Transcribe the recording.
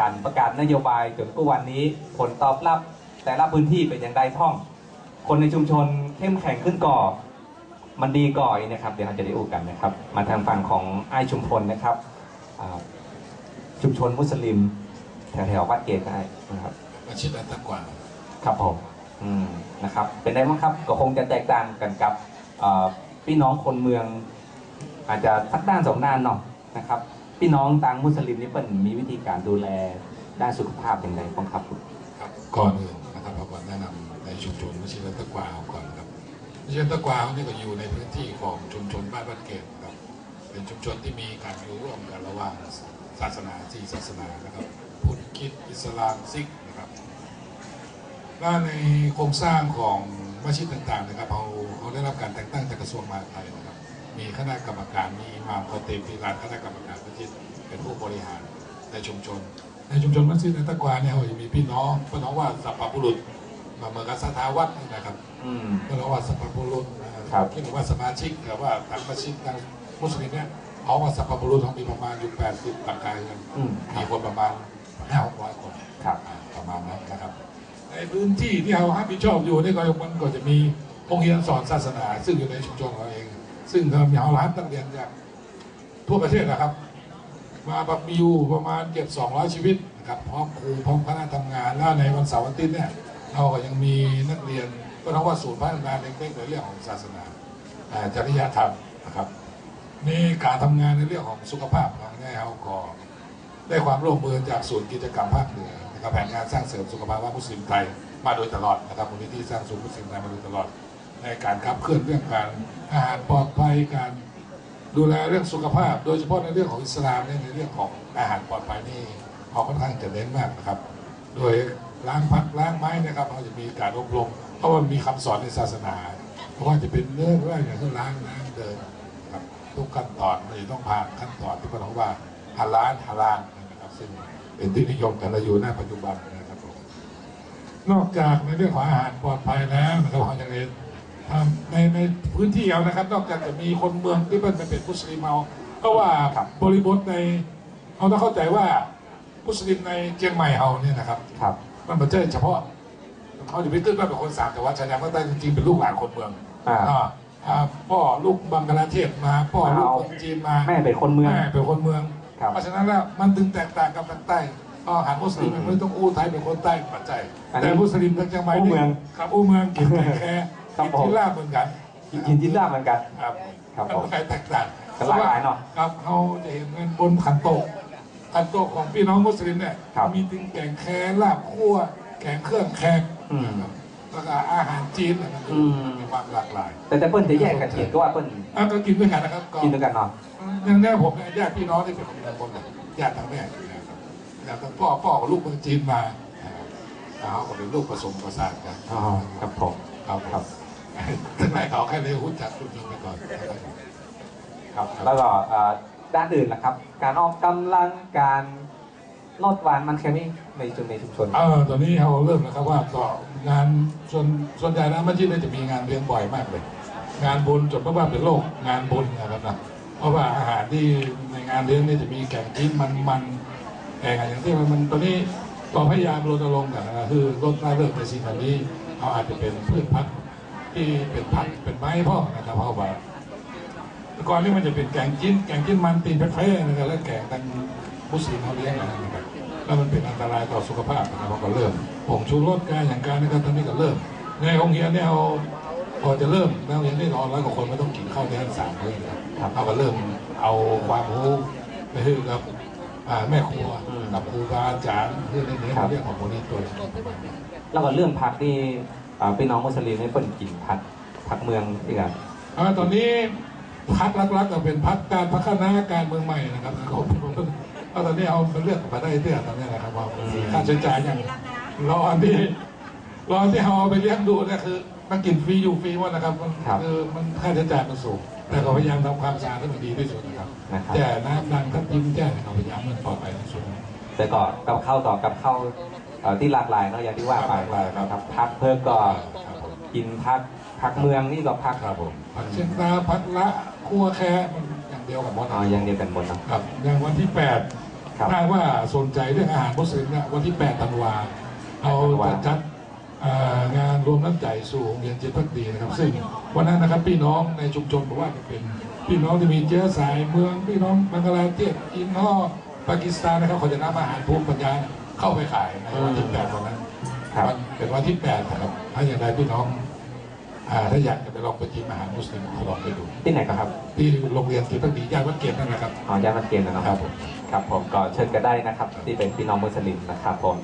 การประกาศนโยบายจนทุกวันนี้ผลตอบรับแต่ละพื้นที่เป็นอย่างไรท่อง คนในชุมชนเข้มแข็งขึ้นก่อ มันดีก่อยนะครับ เดี๋ยวเราจะได้อูกันนะครับ มาทางฝั่งของไอ้ายชุมพลนะครับอ่าชุมชนมุสลิม แถวๆวัดเกตได้นะครับมาชิดอันตะกว่าครับผมอืมนะครับ เป็นไงบ้างครับก็คงจะแตกต่างกันกับเอ่อพี่น้องคนเมือง อาจจะสักด้านสองด้านเนาะนะครับ พี่น้องต่างมุสลิมนี่เป็นมีวิธีการดูแลด้านสุขภาพอย่างไรบ้างครับครับก่อนอื่นนะครับเราก่อนแนะนำในชุมชนมัชิดตะกว่าก่อนครับมัชิดตะกว่านี่ก็อยู่ในพื้นที่ของชุมชนบ้านบ้านเกตครับเป็นชุมชนที่มีการอยู่ร่วมกันระหว่างศาสนาสี่ศาสนานะครับพุทธคิดอิสลามซิกนะครับและในโครงสร้างของมัสยิดต่างๆนะครับเขาเขาได้รับการแต่งตั้งจากกระทรวงมหาดไทยนะครับ มีคณะกรรมการมีอิหมามคอเตมพิรานคณะกรรมการมัสยิดเป็นผู้บริหารในชุมชน ในชุมชนมัสยิดอันตะกวาเนี่ยเขาจะมีพี่น้องพี่น้องว่าสัพพะบุรุษมาเมืองกัสถาวัดนะครับอืม พี่น้องว่าสัพพะบุรุษนะคครัรับบคิดว่าสมาชิกหรือว่าทางมัสยิดทางมุสลิมเนี่ยเขาว่าสัพพะบุรุษเขามีประมาณอยู่80หลังกายกันอืมคมีรับคนประมาณห้าหกร้อยคน ครับอ่าประมาณนั้นนะครับ ในพื้นที่ที่เรารับผิดชอบอยู่นี่ก็มันก็จะมีโรงเรียนสอนศาสนา ซึ่งอยู่ในชุมชนของเราเอง ซึ่งเรามีเอาร้านตั้งเรียนจากทั่วประเทศนะครับ มาแบบมีอยู่ประมาณเกือบ200 ชีวิตนะครับพร้อมครูพร้อมคณะทำงาน แล้วในวันเสาร์อาทิตย์เนี่ยเราก็ยังมีนักเรียนก็ต้องว่าศูนย์พัฒนาเล็กๆในเรื่องของศาสนาอ่าจริยธรรมนะครับมีการทำงานในเรื่องของสุขภาพของนี่ยเราก็ได้ความร่วมมือจากศูนย์กิจกรรมภาคเหนือนะครับแผนงานสร้างเสริมสุขภาพว่ามุสลิมไทยมาโดยตลอดนะครับมูลนิธิสร้างศูนย์มุสลิมไทยมาโดยตลอด ในการขับเคลื่อนเรื่องการอาหารปลอดภัยการดูแลเรื่องสุขภาพ โดยเฉพาะในเรื่องของอิสลามเนี่ยในเรื่องของอาหารปลอดภัยนี่เขาค่อนข้างจะเน้นมากนะครับ โดยล้างพักล้างไม้นะครับเขาจะมีการอบรมเพราะว่ามีคำสอนในศาสนา เพราะว่าจะเป็นเรื่องว่าอย่างเช่นล้างน้ำเดินครับทุกขั้นตอนมันจะต้องผ่านขั้นตอนที่เขาบอกว่าฮาลาลฮาลาลนะครับซึ่งเป็นที่นิยมกันเราอยู่ในปัจจุบันนะครับผมนอกจากในเรื่องของอาหารปลอดภัยแล้วนะครับเขายังเองทำ ในในพื้นที่เรานะครับ นอกจากจะมีคนเมืองที่เป็นเป็นมุสลิมเอาเพราะว่าครับบริบทในเราต้องเข้าใจว่ามุสลิมในเชียงใหม่เราเนี่ยนะครับครับมันไม่ใช่เฉพาะเขาจะไปตื้นว่าเป็นคนสามแต่ว่าชายแดนภาคใต้จริงๆเป็นลูกหลานคนเมืองอ่าอ่าอ่าพ่อลูกบังกลาเทศมา พ่อลูกเอาคนจีนมาแม่เป็นคนเมืองแม่เป็นคนเมืองครับเพราะฉะนั้นแล้วมันถึงแตกต่างกับทางใต้ก็อาหารมุสลิมอืมไม่ต้องอู้ไทยเป็นคนใต้ปัจจัยอันนี้แต่มุสลิมทางเชียงใหม่อู้เมืองครับอู้เมืองกินแต่แค่ ครับกินผมที่ลาบเหมือนกันกินกินจินด้าเหมือนกัน ครับครับผมมันไม่แตกต่างกันหลากหลายเนอะครับเขาจะเห็นเงินบนขันโตกขันโตกของพี่น้องมุสลิมเนี่ยครับมีถึงแกงแคลาบคั่วแกงเครื่องแคงอืม นะครับแล้วก็อาหารจีนนะครับอืมมีความหลากหลายแต่แต่เปิ้ลจะแยกกันเขียนก็ว่าเปิ้ลอะก็กินด้วยกันนะครับก็ กินด้วยกันเนาะ อย่างแน่ผมเนี่ยญาติพี่น้องที่เป็นคนเมืองบนเนี่ยญาติทางแม่นะครับญาติทางพ่อพ่อกับลูกเมืองจีนมานะครับแล้วเขาก็เป็นลูกผสมประสานกันอ๋อครับผม ครับครับ ทั้งหลายเขาแค่ได้รู้จักคุณยิงไปก่อนนะครับครับแล้วก็เอ่อด้านอื่นนะครับ การออกกำลังการลดหวานมันแค่นี้ในชุมในชุมชนเออตอนนี้เราเริ่มแล้วครับว่าก็งานส่วนส่วนใหญ่นะมัสยิดเนี่ยจะมีงานเลี้ยงบ่อยมากเลย งานบุญจนเพราะว่าเป็นโลกงานบุญนะครับนะเพราะว่าอาหารที่ในงานเลี้ยงเนี่ยจะมีแกงจีนมันมันๆแต่อย่างที่มันมันตอนนี้ก็พยายามรณรงค์กันนะคือลดละเลิกในสิ่งเหล่านี้เขาอาจจะเป็นพืชพันธุ์ ที่เป็นผักเป็นไม้พ่อนะครับเพราะว่าแต่ก่อนนี่มันจะเป็นแกงจีนแกงจีนมันตีนแพ้นะครับแล้วแกงทางมุสลิมเขาเลี้ยงนะครับแล้วมันเป็นอันตรายต่อสุขภาพนะครับเขาก็เริ่มผงชูรสการอย่างการนะครับตอนนี้ก็เริ่มในโรงเรียนเนี่ยเอาพอจะเริ่มนักเรียนได้นอนร้อยกว่าคนไม่ต้องกินข้าวในทั้งสามมื้อนะครับเขาก็เริ่มเอาความรู้ไปให้กับแม่ครัวกับครูบาอาจารย์เรื่องนี้ครับเรื่องของโมนี่ตัวแล้วก็เรื่องพักนี่ พี่น้องมุสลิมให้เปิ้ลกินผักผักเมืองที่กันอ่าตอนนี้พักรักๆก็เป็นพักการพัฒนาการเมืองใหม่นะครับเขาเอาตอนนี้เอาเป็นเลือกมาได้เตื้อตอนนี้นะครับว่าค่าใช้จ่ายอย่างรออันที่รออันที่เราเอาไปเลี้ยงดูเนี่ยคือมันกินฟรีอยู่ฟรีหมดนะครับมันครับคือมันค่าใช้จ่ายมันสูง แต่ก็พยายามทำความสะอาดให้มันดีที่สุดนะครับนะครับแจ้น้ำดังทับยิ้มแจ้เราพยายามมันปลอดภัยที่สุดแต่ก็กับข้าวต่อกับข้าว เอ่อที่หลากหลายเนาะอย่างที่ว่าไปหลากหลายครับ ครับพักเพิ่มก็ครับผมกินพักพักเมืองนี่ก็พักครับผมผัดเชียงดาผัดละคั่วแค่มันอย่างเดียวกับหมดอ๋ออย่างเดียวกันหมดเนาะ ครับอย่างวันที่แปดครับถ้าว่าสนใจเรื่องอาหารมุสลิมเนี่ยวันที่ 8 ธันวาเราธันวาจะจัดเอ่องานรวมน้ำใจสู่โรงเรียนจิตพักดีนะครับ ซึ่งวันนั้นนะครับพี่น้องในชุมชนบอกว่าจะเป็นพี่น้องที่มีเชื้อสายเมืองพี่น้องบังกลาเทศอินฮอปากีสถานนะครับเขาจะนำอาหารภูมิปัญญา เข้าไปขายในวันที่8วันนั้นครับวันเป็นวันที่8นะครับ ถ้าอย่างไรพี่น้องอ่าถ้าอยากจะไปลองไปชิมอาหารมุสลิมก็ลองไปดูที่ไหนก็ครับที่โรงเรียนจิตพักดีย่านวัดเกตนั่นนะครับ อ๋อย่านมันเกณฑ์นะเนาะครับผม ครับผมก็เชิญกันได้นะครับ ที่เป็นพี่น้องมุสลิมนะครับผม